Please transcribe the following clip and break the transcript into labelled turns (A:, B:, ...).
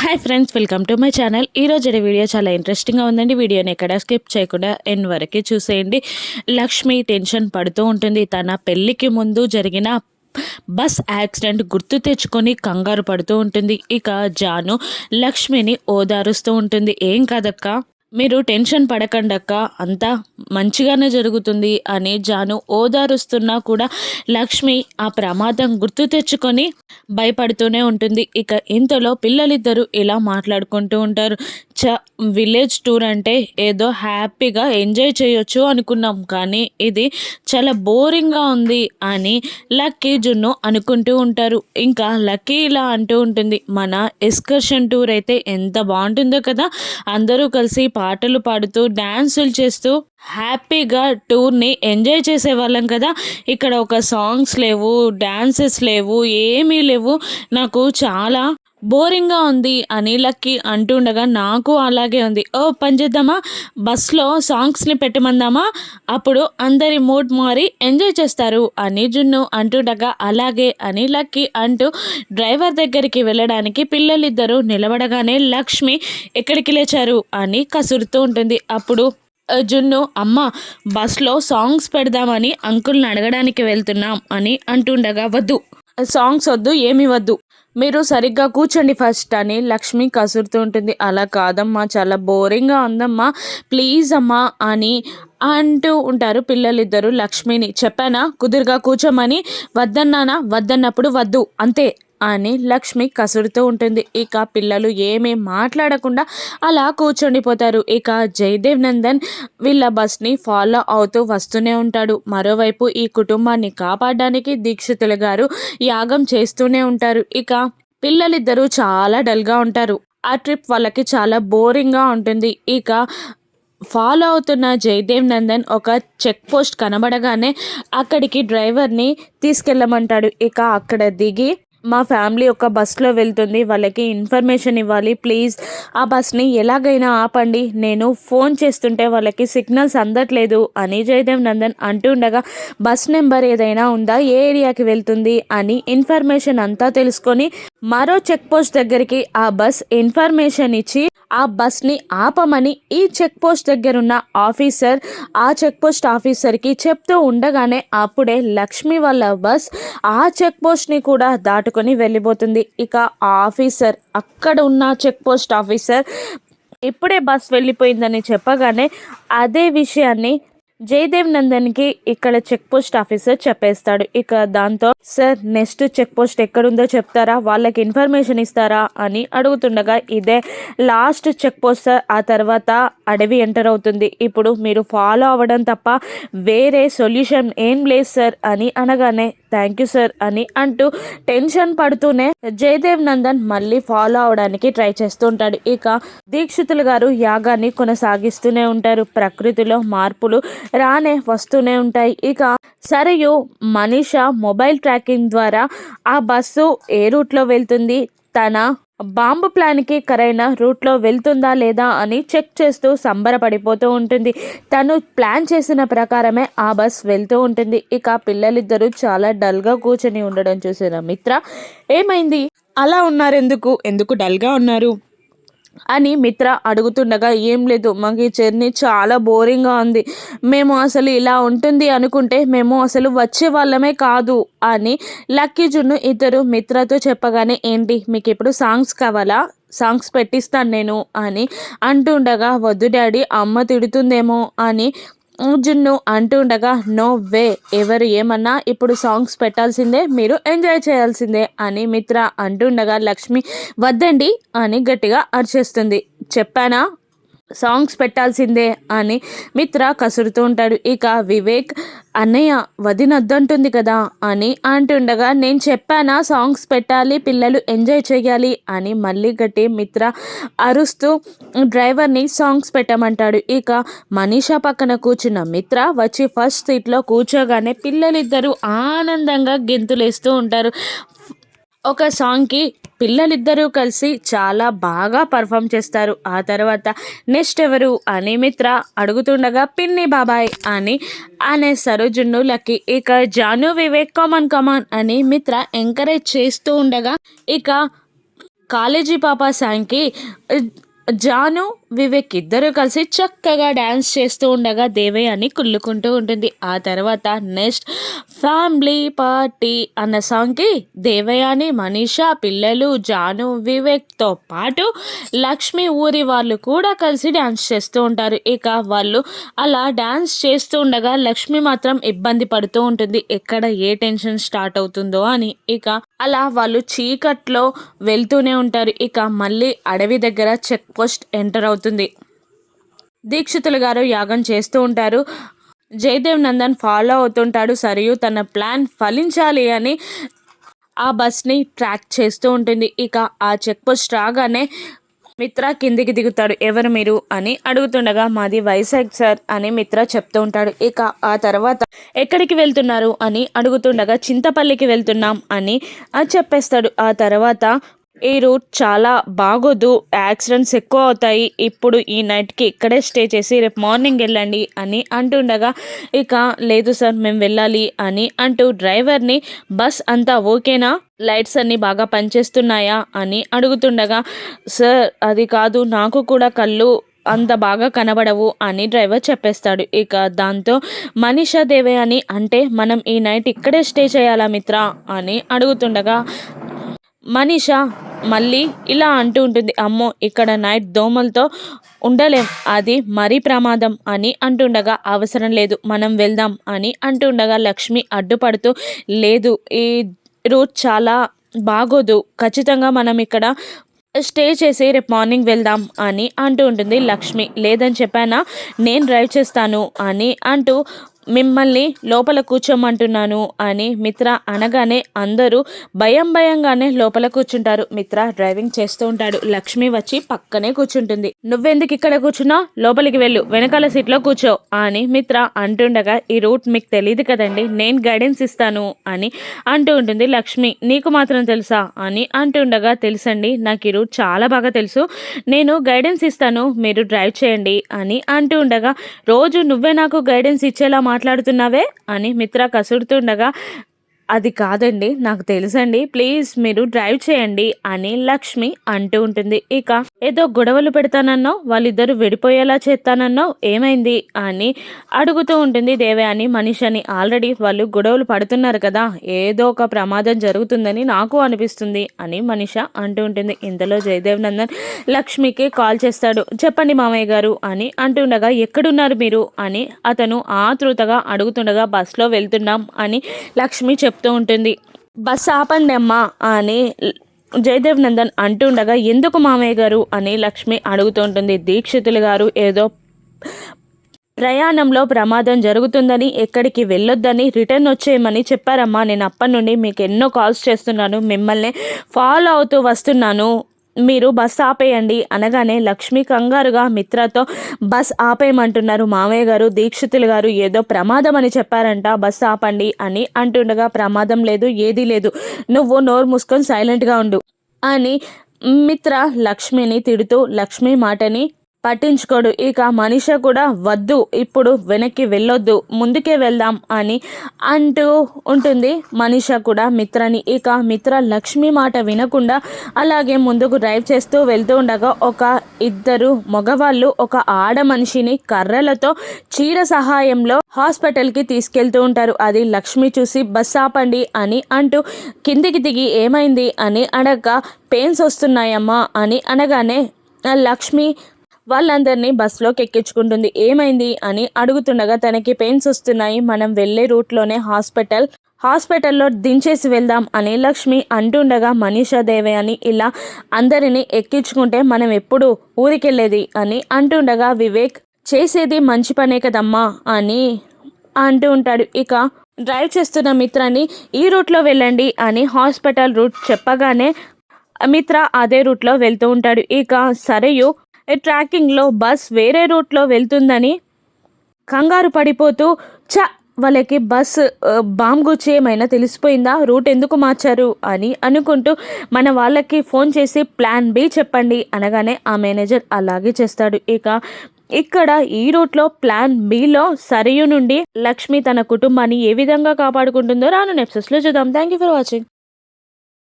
A: Hi friends welcome to my channel ఈరోజు video చాలా ఇంట్రెస్టింగ్గా ఉందండి. వీడియోని ఎక్కడ స్కిప్ చేయకుండా ఎన్ వరకే చూసేయండి. లక్ష్మి టెన్షన్ పడుతూ ఉంటుంది. తన పెళ్ళికి ముందు జరిగిన బస్ యాక్సిడెంట్ గుర్తు తెచ్చుకొని కంగారు పడుతూ ఉంటుంది. ఇక జాను లక్ష్మిని ఓదారుస్తూ ఉంటుంది. ఏం కాదక్క? మీరు టెన్షన్ పడకండక్క అంతా మంచిగానే జరుగుతుంది అని జాను ఓదారుస్తున్నా కూడా లక్ష్మి ఆ ప్రమాదం గుర్తు తెచ్చుకొని భయపడుతూనే ఉంటుంది. ఇక ఇంతలో పిల్లలిద్దరూ ఇలా మాట్లాడుకుంటూ ఉంటారు. చ విలేజ్ టూర్ అంటే ఏదో హ్యాపీగా ఎంజాయ్ చేయొచ్చు అనుకున్నాం కానీ ఇది చాలా బోరింగ్గా ఉంది అని లక్కీ జున్ను అనుకుంటూ ఉంటారు. ఇంకా లక్కీ ఇలా అంటూ ఉంటుంది. మన ఎస్కర్షన్ టూర్ అయితే ఎంత బాగుంటుందో కదా అందరూ కలిసి పాటలు పాడుతూ డ్యాన్సులు చేస్తూ హ్యాపీగా టూర్ని ఎంజాయ్ చేసేవాళ్ళం కదా. ఇక్కడ ఒక సాంగ్స్ లేవు డ్యాన్సెస్ లేవు ఏమీ లేవు. నాకు చాలా బోరింగ్గా ఉంది అని లక్కి అంటుండగా నాకు అలాగే ఉంది. ఓ పని చేద్దామా? బస్లో సాంగ్స్ని పెట్టమందామా? అప్పుడు అందరి మూడ్ మారి ఎంజాయ్ చేస్తారు అని జున్ను అంటుండగా అలాగే అని లక్కి అంటూ డ్రైవర్ దగ్గరికి వెళ్ళడానికి పిల్లలిద్దరూ నిలబడగానే లక్ష్మి ఎక్కడికి లేచారు అని కసురుతూ ఉంటుంది. అప్పుడు జున్ను అమ్మ బస్లో సాంగ్స్ పెడదామని అంకుల్ని అడగడానికి వెళ్తున్నాం అని అంటుండగా వద్దు సాంగ్స్ వద్దు ఏమి వద్దు. మీరు సరిగ్గా కూర్చోండి ఫస్ట్ అని లక్ష్మి కసురుతూ ఉంటుంది. అలా కాదమ్మా చాలా బోరింగ్గా ఉందమ్మా ప్లీజ్ అమ్మా అని అంటూ ఉంటారు పిల్లలిద్దరూ లక్ష్మిని. చెప్పానా? కుదురుగా కూర్చోమని. వద్దన్నానా? వద్దన్నప్పుడు వద్దు. అంతే. అని లక్ష్మి కసురుతూ ఉంటుంది. ఇక పిల్లలు ఏమీ మాట్లాడకుండా అలా కూర్చొనిపోతారు ఇక జయదేవ్ నందన్ వీళ్ళ బస్ని ఫాలో అవుతూ వస్తూనే ఉంటాడు. మరోవైపు ఈ కుటుంబాన్ని కాపాడడానికి దీక్షితులు గారు యాగం చేస్తూనే ఉంటారు. ఇక పిల్లలిద్దరూ చాలా డల్గా ఉంటారు. ఆ ట్రిప్ వాళ్ళకి చాలా బోరింగ్గా ఉంటుంది. ఇక ఫాలో అవుతున్న జయదేవ్ నందన్ ఒక చెక్ పోస్ట్ కనబడగానే అక్కడికి డ్రైవర్ని తీసుకెళ్ళమంటాడు. ఇక అక్కడ దిగి మా ఫ్యామిలీ ఒక బస్లో వెళ్తుంది వాళ్ళకి ఇన్ఫర్మేషన్ ఇవ్వాలి. ప్లీజ్ ఆ బస్ని ఎలాగైనా ఆపండి. నేను ఫోన్ చేస్తుంటే వాళ్ళకి సిగ్నల్స్ అందట్లేదు అని జయదేవ్ నందన్ అంటుండగా బస్ నెంబర్ ఏదైనా ఉందా? ఏ ఏరియాకి వెళ్తుంది? అని ఇన్ఫర్మేషన్ అంతా తెలుసుకొని మరో చెక్ పోస్ట్ దగ్గరికి ఆ బస్ ఇన్ఫర్మేషన్ ఇచ్చి ఆ బస్ని ఆపమని ఈ చెక్ పోస్ట్ దగ్గర ఉన్న ఆఫీసర్ ఆ చెక్ పోస్ట్ ఆఫీసర్కి చెప్తూ ఉండగానే అప్పుడే లక్ష్మి వాళ్ళ బస్ ఆ చెక్ పోస్ట్ని కూడా దాటుకొని వెళ్ళిపోతుంది. ఇక ఆ ఆఫీసర్ అక్కడ ఉన్న చెక్ పోస్ట్ ఆఫీసర్ ఇప్పుడే బస్ వెళ్ళిపోయిందని చెప్పగానే అదే విషయాన్ని జయదేవ్ నందన్కి ఇక్కడ చెక్ పోస్ట్ ఆఫీసర్ చెప్పేస్తాడు. ఇక దాంతో సార్ నెక్స్ట్ చెక్ పోస్ట్ ఎక్కడుందో చెప్తారా? వాళ్ళకి ఇన్ఫర్మేషన్ ఇస్తారా? అని అడుగుతుండగా ఇదే లాస్ట్ చెక్ పోస్ట్ సార్. ఆ తర్వాత అడవి ఎంటర్ అవుతుంది. ఇప్పుడు మీరు ఫాలో అవ్వడం తప్ప వేరే సొల్యూషన్ ఏం లేదు సార్ అని అనగానే థ్యాంక్ యూ సార్ అని అంటూ టెన్షన్ పడుతూనే జయదేవ్ నందన్ మళ్ళీ ఫాలో అవడానికి ట్రై చేస్తూ ఉంటాడు. ఇక దీక్షితులు గారు యాగాన్ని కొనసాగిస్తూనే ఉంటారు. ప్రకృతిలో మార్పులు రానే వస్తూనే ఉంటాయి. ఇక సరియు మనీష మొబైల్ ట్రాకింగ్ ద్వారా ఆ బస్సు ఏ రూట్లో వెళ్తుంది? తన బాంబు ప్లాన్కి కరైన రూట్లో వెళ్తుందా లేదా అని చెక్ చేస్తూ సంబరపడిపోతూ ఉంటుంది. తను ప్లాన్ చేసిన ప్రకారమే ఆ బస్ వెళ్తూ ఉంటుంది. ఇక పిల్లలిద్దరూ చాలా డల్గా కూర్చొని ఉండడం చూసిన మిత్ర ఏమైంది? అలా ఉన్నారు ఎందుకు ఎందుకు డల్గా ఉన్నారు? అని మిత్ర అడుగుతుండగా ఏం లేదు మాకు ఈ జర్నీ చాలా బోరింగ్గా ఉంది. మేము అసలు ఇలా ఉంటుంది అనుకుంటే మేము అసలు వచ్చే వాళ్ళమే కాదు అని లక్కీ జున్ను ఇద్దరు మిత్రతో చెప్పగానే ఏంటి మీకు ఇప్పుడు సాంగ్స్ కావాలా? సాంగ్స్ పెట్టిస్తాను నేను అని అంటుండగా వద్దు డాడీ అమ్మ తిడుతుందేమో అని జున్ను అంటుండగా నో వే ఎవరు ఏమన్నా ఇప్పుడు సాంగ్స్ పెట్టాల్సిందే మీరు ఎంజాయ్ చేయాల్సిందే అని మిత్ర అంటుండగా లక్ష్మి వద్దండి అని గట్టిగా అరిచేస్తుంది. చెప్పానా? సాంగ్స్ పెట్టాల్సిందే అని మిత్ర కసురుతూ ఉంటాడు. ఇక వివేక్ అన్నయ్య వదినద్దంటుంది కదా అని అంటుండగా నేను చెప్పానా సాంగ్స్ పెట్టాలి పిల్లలు ఎంజాయ్ చేయాలి అని మళ్ళీ గట్టి మిత్ర అరుస్తూ డ్రైవర్ని సాంగ్స్ పెట్టమంటాడు. ఇక మనీషా పక్కన కూర్చున్న మిత్ర వచ్చి ఫస్ట్ సీట్లో కూర్చోగానే పిల్లలిద్దరూ ఆనందంగా గెంతులేస్తూ ఉంటారు. ఒక సాంగ్కి పిల్లలిద్దరూ కలిసి చాలా బాగా పర్ఫామ్ చేస్తారు. ఆ తర్వాత నెక్స్ట్ ఎవరు? అని మిత్ర అడుగుతుండగా పిన్ని బాబాయ్ అని అనే జున్నులకి ఇక జాను వివేక్ కమాన్ కమాన్ అని మిత్ర ఎంకరేజ్ చేస్తూ ఉండగా ఇక కాలేజీ పాప సాంగ్కి జాను వివేక్ ఇద్దరు కలిసి చక్కగా డ్యాన్స్ చేస్తూ ఉండగా దేవయాని కుళ్ళుకుంటూ ఉంటుంది. ఆ తర్వాత నెక్స్ట్ ఫ్యామిలీ పార్టీ అన్న సాంగ్కి దేవయాని మనీషా పిల్లలు జాను వివేక్తో పాటు లక్ష్మి ఊరి వాళ్ళు కూడా కలిసి డ్యాన్స్ చేస్తూ ఉంటారు. ఇక వాళ్ళు అలా డ్యాన్స్ చేస్తూ ఉండగా లక్ష్మి మాత్రం ఇబ్బంది పడుతూ ఉంటుంది. ఎక్కడ ఏ టెన్షన్ స్టార్ట్ అవుతుందో అని ఇక అలా వాళ్ళు చీకట్లో వెళ్తూనే ఉంటారు. ఇక మళ్ళీ అడవి దగ్గర చెక్ పోస్ట్ ఎంటర్ అవుతుంది. దీక్షితులు గారు యాగం చేస్తూ ఉంటారు. జయదేవ్ నందన్ ఫాలో అవుతుంటాడు. సరియు తన ప్లాన్ ఫలించాలి అని ఆ బస్ని ట్రాక్ చేస్తూ ఉంటుంది. ఇక ఆ చెక్ పోస్ట్ రాగానే మిత్ర కిందికి దిగుతాడు. ఎవరు మీరు అని అడుగుతుండగా మాది వైజాగ్ సార్ అని మిత్ర చెప్తూ ఉంటాడు. ఇక ఆ తర్వాత ఎక్కడికి వెళ్తున్నారు అని అడుగుతుండగా చింతపల్లికి వెళ్తున్నాం అని చెప్పేస్తాడు. ఆ తర్వాత ఈ రూట్ చాలా బాగోదు యాక్సిడెంట్స్ ఎక్కువ అవుతాయి. ఇప్పుడు ఈ నైట్కి ఇక్కడే స్టే చేసి రేపు మార్నింగ్ వెళ్ళండి అని అంటుండగా ఇక లేదు సార్ మేము వెళ్ళాలి అని అంటూ డ్రైవర్ని బస్ అంతా ఓకేనా? లైట్స్ అన్నీ బాగా పనిచేస్తున్నాయా? అని అడుగుతుండగా సార్ అది కాదు నాకు కూడా కళ్ళు అంత బాగా కనబడవు అని డ్రైవర్ చెప్పేస్తాడు. ఇక దాంతో మనీషా దేవే అని అంటే మనం ఈ నైట్ ఇక్కడే స్టే చేయాలా మిత్ర? అని అడుగుతుండగా మనీష మళ్ళీ ఇలా అంటూ ఉంటుంది అమ్మో ఇక్కడ నైట్ దోమలతో ఉండలేం అది మరీ ప్రమాదం అని అంటుండగా అవసరం లేదు మనం వెళ్దాం అని అంటుండగా లక్ష్మి అడ్డుపడుతూ లేదు ఈ రూట్ చాలా బాగోదు ఖచ్చితంగా మనం ఇక్కడ స్టే చేసి రేపు మార్నింగ్ వెళ్దాం అని అంటూ ఉంటుంది లక్ష్మి లేదని చెప్పానా నేను డ్రైవ్ చేస్తాను అని అంటూ మిమ్మల్ని లోపల కూర్చోమంటున్నాను అని మిత్ర అనగానే అందరూ భయం భయంగానే లోపల కూర్చుంటారు. మిత్ర డ్రైవింగ్ చేస్తూ ఉంటాడు. లక్ష్మి వచ్చి పక్కనే కూర్చుంటుంది. నువ్వెందుకు ఇక్కడ కూర్చున్నా? లోపలికి వెళ్ళు. వెనకాల సీట్లో కూర్చో అని మిత్ర అంటుండగా ఈ రూట్ మీకు తెలియదు కదండి. నేను గైడెన్స్ ఇస్తాను అని అంటూ ఉంటుంది లక్ష్మి. నీకు మాత్రం తెలుసా? అని అంటుండగా తెలుసండి. నాకు ఈ రూట్ చాలా బాగా తెలుసు. నేను గైడెన్స్ ఇస్తాను. మీరు డ్రైవ్ చేయండి అని అంటూ ఉండగా రోజు నువ్వే నాకు గైడెన్స్ ఇచ్చేలా మాట్లాడుతున్నావే అని మిత్ర కసుడుతుండగా అది కాదండి నాకు తెలుసండి. ప్లీజ్ మీరు డ్రైవ్ చేయండి అని లక్ష్మి అంటూ ఉంటుంది. ఇక ఏదో గొడవలు పెడతానన్నో వాళ్ళిద్దరు విడిపోయేలా చేస్తానన్నో ఏమైంది అని అడుగుతూ ఉంటుంది దేవయాని మనిషిని ఆల్రెడీ వాళ్ళు గొడవలు పడుతున్నారు కదా ఏదో ఒక ప్రమాదం జరుగుతుందని నాకు అనిపిస్తుంది అని మనిష అంటూ ఉంటుంది. ఇంతలో జయదేవ్ నందన్ లక్ష్మికి కాల్ చేస్తాడు. చెప్పండి మామయ్య గారు అని అంటుండగా ఎక్కడున్నారు మీరు? అని అతను ఆతృతగా అడుగుతుండగా బస్లో వెళ్తున్నాం అని లక్ష్మి చెప్పు చెప్తూ ఉంటుంది. బస్ ఆపండి అమ్మా అని జయదేవ్ నందన్ అంటుండగా ఎందుకు మామయ్య గారు? అని లక్ష్మి అడుగుతుంటుంది దీక్షితులు గారు ఏదో ప్రయాణంలో ప్రమాదం జరుగుతుందని ఎక్కడికి వెళ్ళొద్దని రిటర్న్ వచ్చేయమని చెప్పారమ్మా. నేను అప్పటి నుండి మీకు ఎన్నో కాల్స్ చేస్తున్నాను. మిమ్మల్ని ఫాలో అవుతూ వస్తున్నాను. మీరు బస్ ఆపేయండి అనగానే లక్ష్మి కంగారుగా మిత్రతో బస్ ఆపేయమంటున్నారు మామయ్య గారు దీక్షితులు గారు ఏదో ప్రమాదం అని చెప్పారంట బస్ ఆపండి అని అంటుండగా ప్రమాదం లేదు ఏదీ లేదు నువ్వు నోరు మూసుకొని సైలెంట్గా ఉండు అని మిత్ర లక్ష్మిని తిడుతూ లక్ష్మి మాటని పట్టించుకోడు. ఇక మనిష కూడా వద్దు ఇప్పుడు వెనక్కి వెళ్ళొద్దు ముందుకే వెళ్దాం అని అంటూ ఉంటుంది మనిష కూడా మిత్రని. ఇక మిత్ర లక్ష్మి మాట వినకుండా అలాగే ముందుకు డ్రైవ్ చేస్తూ వెళ్తూ ఉండగా ఒక ఇద్దరు మగవాళ్ళు ఒక ఆడ మనిషిని కర్రలతో చీర సహాయంలో హాస్పిటల్కి తీసుకెళ్తూ ఉంటారు. అది లక్ష్మి చూసి బస్ ఆపండి అని అంటూ కిందికి దిగి ఏమైంది? అని అనగా పెయిన్స్ వస్తున్నాయమ్మా అని అనగానే లక్ష్మి వాళ్ళందరినీ బస్సులోకి ఎక్కించుకుంటుంది. ఏమైంది అని అడుగుతుండగా తనకి పెయిన్స్ వస్తున్నాయి. మనం వెళ్ళే రూట్లోనే హాస్పిటల్. హాస్పిటల్లో దించేసి వెళ్దాం అని లక్ష్మి అంటుండగా మనీషా దేవే అని ఇలా అందరినీ ఎక్కించుకుంటే మనం ఎప్పుడు ఊరికెళ్ళేది అని అంటుండగా వివేక్ చేసేది మంచి పనే కదమ్మా అని అంటూ ఉంటాడు. ఇక డ్రైవ్ చేస్తున్న మిత్రాన్ని ఈ రూట్లో వెళ్ళండి అని హాస్పిటల్ రూట్ చెప్పగానే మిత్ర అదే రూట్లో వెళ్తూ ఉంటాడు. ఇక సరేయు ట్రాకింగ్లో బస్ వేరే రూట్లో వెళ్తుందని కంగారు పడిపోతూ చ వాళ్ళకి బస్ బాంబు గుచ్చి ఏమైనా తెలిసిపోయిందా? రూట్ ఎందుకు మార్చారు? అని అనుకుంటూ మన వాళ్ళకి ఫోన్ చేసి ప్లాన్ బి చెప్పండి అనగానే ఆ మేనేజర్ అలాగే చేస్తాడు. ఇక ఇక్కడ ఈ రూట్లో ప్లాన్ బిలో సరియు నుండి లక్ష్మి తన కుటుంబాన్ని ఏ విధంగా కాపాడుకుంటుందో రాను నెప్సెస్లో చూద్దాం. Thank you for watching